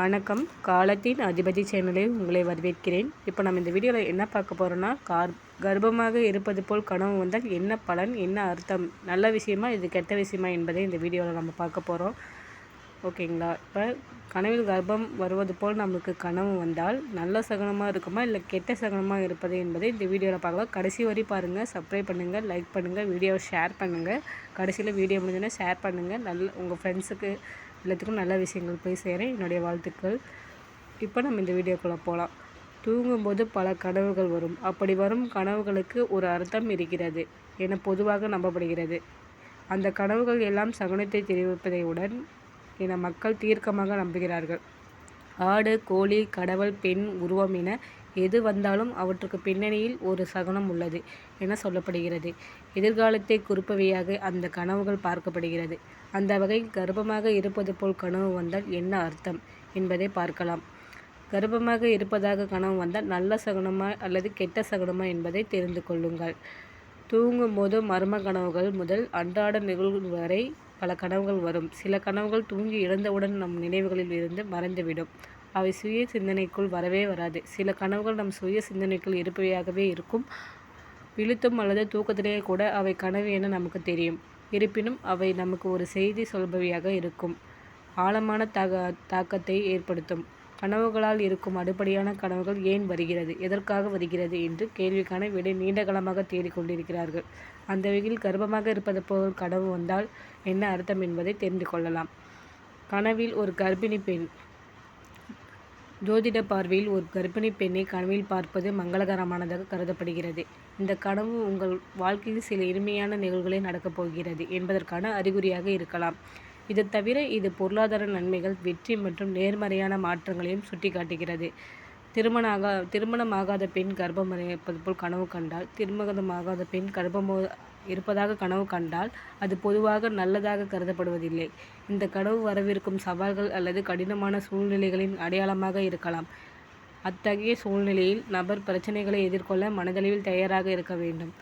வணக்கம். காலத்தின் அதிபதி சேனலில் உங்களை வரவேற்கிறேன். இப்போ நம்ம இந்த வீடியோவில் என்ன பார்க்க போகிறோன்னா கார் கர்ப்பமாக இருப்பது போல் கனவு வந்தால் என்ன பலன் என்ன அர்த்தம் நல்ல விஷயமா இது கெட்ட விஷயமா என்பதை இந்த வீடியோவில் நம்ம பார்க்க போகிறோம் ஓகேங்களா? இப்போ கனவில் கர்ப்பம் வருவது போல் நம்மளுக்கு கனவு வந்தால் நல்ல சகனமாக இருக்குமா இல்லை கெட்ட சகனமாக இருப்பது என்பதை இந்த வீடியோவில் பார்க்கலாம். கடைசி வரை பாருங்கள் சப்ஸ்கிரைப் பண்ணுங்கள் லைக் பண்ணுங்கள் வீடியோவை ஷேர் பண்ணுங்கள் கடைசியில் வீடியோ முடிஞ்சோன்னா ஷேர் பண்ணுங்கள் நல்ல உங்கள் ஃப்ரெண்ட்ஸுக்கு எல்லாத்துக்கும் நல்ல விஷயங்கள் போய் சேரேன். என்னுடைய வாழ்த்துக்கள். இப்போ நம்ம இந்த வீடியோக்குள்ளே போகலாம் தூங்கும்போது பல கனவுகள் வரும். அப்படி வரும் கனவுகளுக்கு ஒரு அர்த்தம் இருக்கிறது. என பொதுவாக நம்பப்படுகிறது. அந்த கனவுகள் எல்லாம் சகுனத்தை தெரிவிப்பதையுடன் என மக்கள் தீர்க்கமாக நம்புகிறார்கள். ஆடு கோழி கடவுள் பெண் உருவம் என எது வந்தாலும் அவற்றுக்கு பின்னணியில் ஒரு சகுனம் உள்ளது என சொல்லப்படுகிறது. எதிர்காலத்தை குறிப்பவையாக அந்த கனவுகள் பார்க்கப்படுகிறது. அந்த வகையில் கர்ப்பமாக இருப்பது போல் கனவு வந்தால் என்ன அர்த்தம் என்பதை பார்க்கலாம். கர்ப்பமாக இருப்பதாக கனவு வந்தால் நல்ல சகுனமா அல்லது கெட்ட சகுனமா என்பதை தெரிந்து கொள்ளுங்கள். தூங்கும் போது மர்ம கனவுகள் முதல் அன்றாட நிகழ்வு வரை பல கனவுகள் வரும். சில கனவுகள் தூங்கி இழந்தவுடன் நம் நினைவுகளில் இருந்து மறைந்துவிடும். அவை சுய சிந்தனைக்குள் வரவே வராது. சில கனவுகள் நம் சுய சிந்தனைக்குள் இருப்பவையாகவே இருக்கும். விழுத்தும் அல்லது தூக்கத்திலேயே கூட அவை கனவு என நமக்கு தெரியும். இருப்பினும் அவை நமக்கு ஒரு செய்தி சொல்பவையாக இருக்கும். ஆழமான தாக தாக்கத்தை ஏற்படுத்தும். கனவுகளால் இருக்கும் அடிப்படையான கனவுகள் ஏன் வருகிறது? எதற்காக வருகிறது என்று கேள்விக்கான விடை நீண்ட காலமாக தேடிக்கொண்டிருக்கிறார்கள் அந்த வகையில் கர்ப்பமாக இருப்பது போல் கனவு வந்தால் என்ன அர்த்தம் என்பதை தெரிந்து கொள்ளலாம். கனவில் ஒரு கர்ப்பிணி பெண் ஜோதிட பார்வையில் ஒரு கர்ப்பிணி பெண்ணை கனவில் பார்ப்பது மங்களகரமானதாக கருதப்படுகிறது. இந்த கனவு உங்கள் வாழ்க்கையில் சில இனிமையான நிகழ்வுகளை நடக்கப் போகிறது என்பதற்கான அறிகுறியாக இருக்கலாம். இது தவிர இது பொருளாதார நன்மைகள் வெற்றி மற்றும் நேர்மறையான மாற்றங்களையும் சுட்டிக்காட்டுகிறது. திருமணாக திருமணமாகாத பெண் கர்ப்பம் இருப்பது போல் கனவு கண்டால் திருமணமாகாத பெண் கர்ப்பமோ இருப்பதாக கனவு கண்டால் அது பொதுவாக நல்லதாக கருதப்படுவதில்லை. இந்த கனவு வரவிருக்கும் சவால்கள் அல்லது கடினமான சூழ்நிலைகளின் அடையாளமாக இருக்கலாம். அத்தகைய சூழ்நிலையில் நபர் பிரச்சனைகளை எதிர்கொள்ள மனதளவில் தயாராக இருக்க வேண்டும்.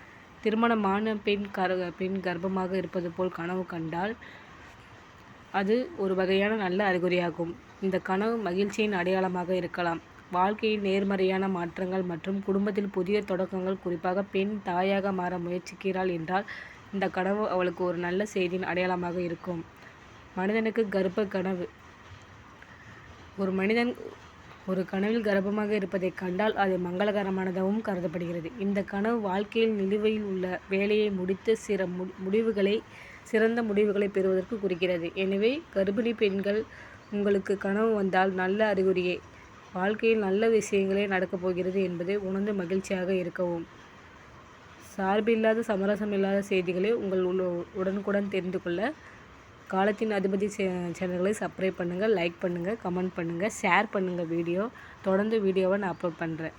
திருமணமான பெண் கர் பெண் கர்ப்பமாக இருப்பது போல் கனவு கண்டால் அது ஒரு வகையான நல்ல அறிகுறியாகும். இந்த கனவு மகிழ்ச்சியின் அடையாளமாக இருக்கலாம். வாழ்க்கையில் நேர்மறையான மாற்றங்கள் மற்றும் குடும்பத்தில் புதிய தொடக்கங்கள் குறிப்பாக பெண் தாயாக மாற முயற்சிக்கிறாள் என்றால் இந்த கனவு அவளுக்கு ஒரு நல்ல செய்தியின் அடையாளமாக இருக்கும். மனிதனுக்கு கர்ப்ப கனவு. ஒரு மனிதன் ஒரு கனவில் கர்ப்பமாக இருப்பதை கண்டால் அது மங்களகரமானதாகவும் கருதப்படுகிறது. இந்த கனவு வாழ்க்கையில் நிலுவையில் உள்ள வேலையை முடித்து சிற முடிவுகளை சிறந்த முடிவுகளை பெறுவதற்கு குறிக்கிறது. எனவே கர்ப்பிணி பெண்கள் உங்களுக்கு கனவு வந்தால் நல்ல அறிகுறியே. வாழ்க்கையில் நல்ல விஷயங்களே நடக்கப் போகிறது என்பதை உணர்ந்து மகிழ்ச்சியாக இருக்கவும். சார்பில்லாத சமரசம் இல்லாத செய்திகளை உங்கள் உடனுக்குடன் தெரிந்து கொள்ள காலத்தின் அதிபதி சேனல்களை சப்ஸ்கிரைப் பண்ணுங்கள் லைக் பண்ணுங்கள் கமெண்ட் பண்ணுங்கள் ஷேர் பண்ணுங்கள் வீடியோ தொடர்ந்து வீடியோவை நான் அப்லோட் பண்ணுறேன்